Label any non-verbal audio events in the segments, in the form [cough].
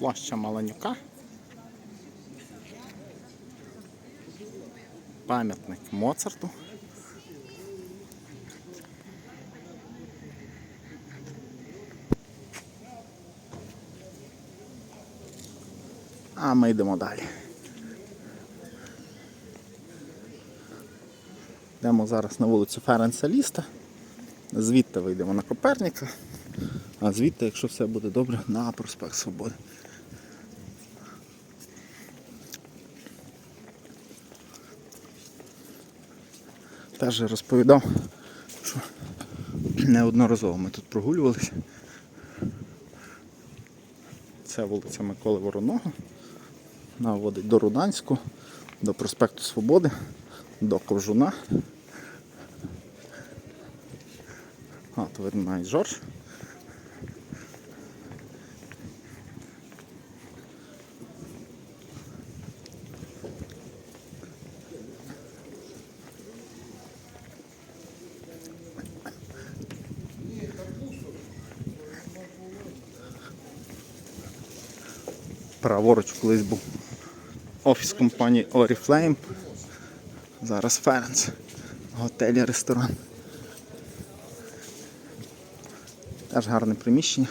Площа Маланюка. Пам'ятник Моцарту. А ми йдемо далі. Йдемо зараз на вулицю Ференса Ліста. Звідти вийдемо на Коперніка, а звідти, якщо все буде добре, на проспект Свободи. Теж розповідав, що неодноразово ми тут прогулювалися. Це вулиця Миколи Вороного. Вона водить до Руданську, до проспекту Свободи, до Ковжуна. А, то видно навіть Жорж. Праворуч колись був офіс компанії Oriflame. Зараз Ференс. Готель і ресторан. Теж гарне приміщення.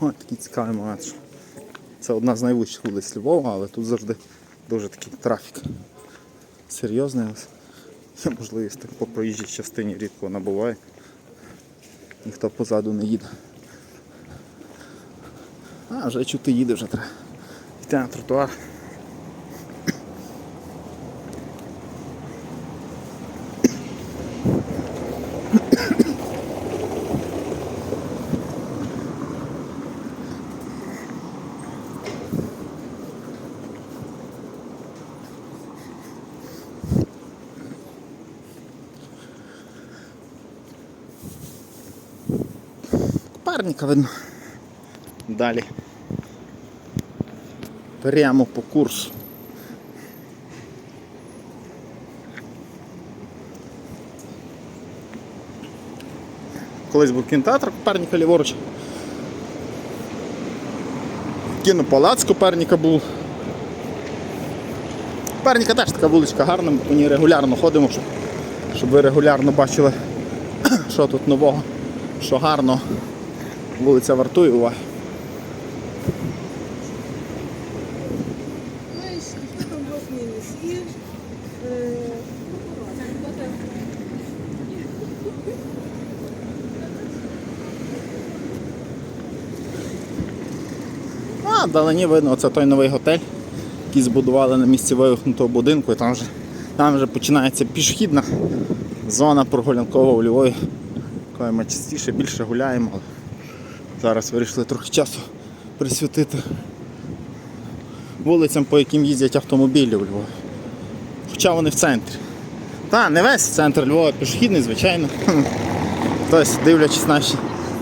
Ось такий цікавий момент. Це одна з найвищих вулиць Львова, але тут завжди дуже такий трафік. Серйозний. Є можливість так по проїжджій частині рідко вона буває. Ніхто позаду не їде. А, вже чути їде, вже треба йти на тротуар. Копарника видно. Далі. Прямо по курсу. Колись був кінотеатр Коперніка ліворуч. Кінопалац Коперніка був. Коперніка теж така вуличка гарна, ми по ній регулярно ходимо, щоб, щоб ви регулярно бачили, [clears throat] що тут нового, що гарно. Вулиця вартує уваги. А, вдалині видно, оце той новий готель, який збудували на місці вивихнутого будинку, і там вже, там вже починається пішохідна зона прогулянкова у Львові, якою ми частіше більше гуляємо, зараз вирішили трохи часу присвятити вулицям, по яким їздять автомобілі у Львові. Хоча вони в центрі. Та, не весь центр Львова пішохідний, звичайно. [laughs] Хтось, дивлячись наші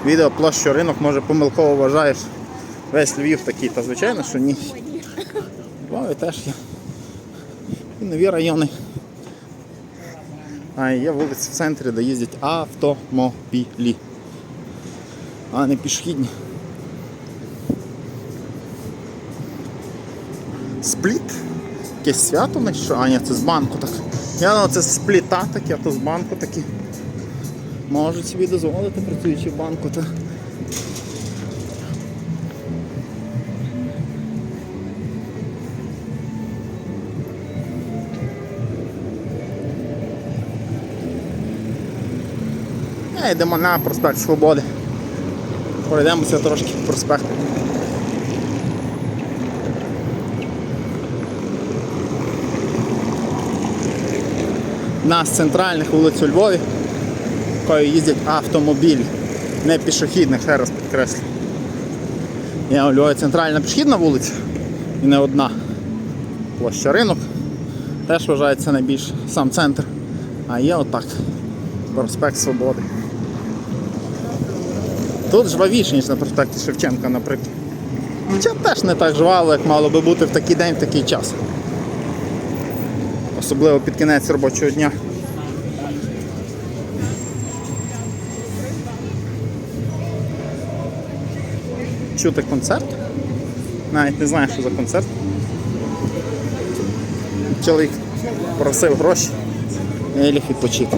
відео площу ринок, може помилково вважаєш. Весь Львів такий, та звичайно, що ні. Львові теж є. І нові райони. А є вулиці в центрі, де їздять автомобілі. А не пішохідні. Спліт? Якесь свято на що? А ні, це з банку так. Я думав, це спліта такі, а то з банку такі. Можуть собі дозволити, працюючи в банку. Та. Е, Йдемо на проспект Свободи. Пройдемося трошки по проспекту. На з центральних вулиць у Львові, якою їздять автомобілі, не пішохідних, ще раз підкреслю. Є у Львові центральна пішохідна вулиця і не одна. Площа ринок. Теж вважається найбільш сам центр. А є отак. Проспект Свободи. Тут жвавіше, ніж на проспекті Шевченка, наприклад. Хоча теж не так жваво, як мало би бути в такий день, в такий час. Особливо під кінець робочого дня. Чути концерт? Навіть не знаю, що за концерт. Чоловік просив гроші і ліг відпочити.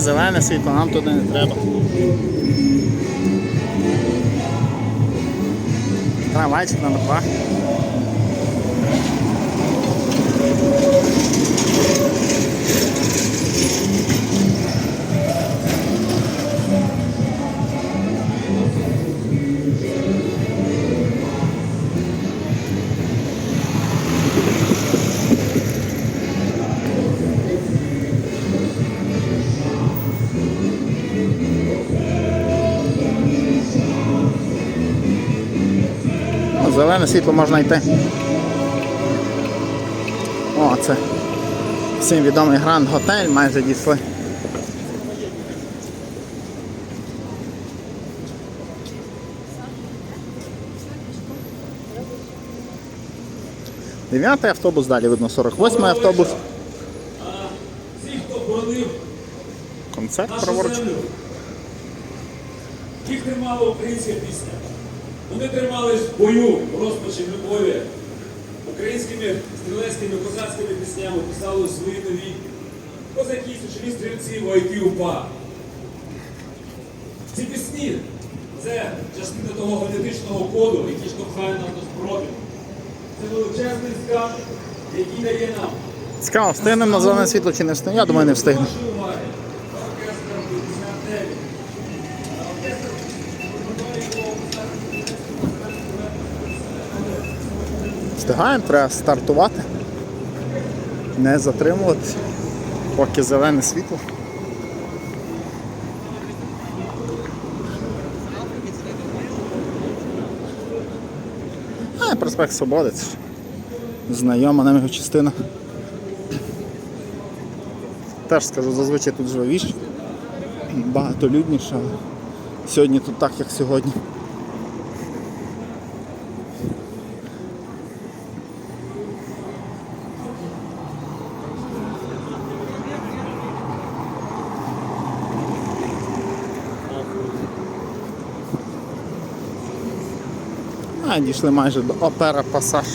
Зелене світло, нам туди не треба. Трамвайчик на два. Зелене світло можна йти. О, це всім відомий Гранд Готель, майже дійшли. Дев'ятий автобус, далі видно 48-й автобус. Концерт праворуч. їх тримала українська пісня. Вони тримались в бою, в розпачі, в любові. Українськими стрілецькими козацькими піснями писали свої нові козаки, січові стрільці, вояки УПА. Ці пісні це частина того генетичного коду, який штовхає нас до спротиву. Це величезний скарб, який дає нам Цікаво, встигнемо на зелене світло чи не встигнемо? Я думаю, не встигнемо. Встигаємо, треба стартувати. Не затримувати, поки зелене світло. А, проспект Свободи. Знайома нам його частина. Теж скажу, зазвичай тут жвавіше, багатолюдніше, сьогодні тут так, як сьогодні. Дійшли майже до опера пасаж.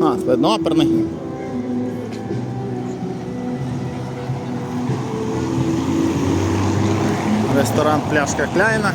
А, видно. Ресторан Пляшка Кляйна.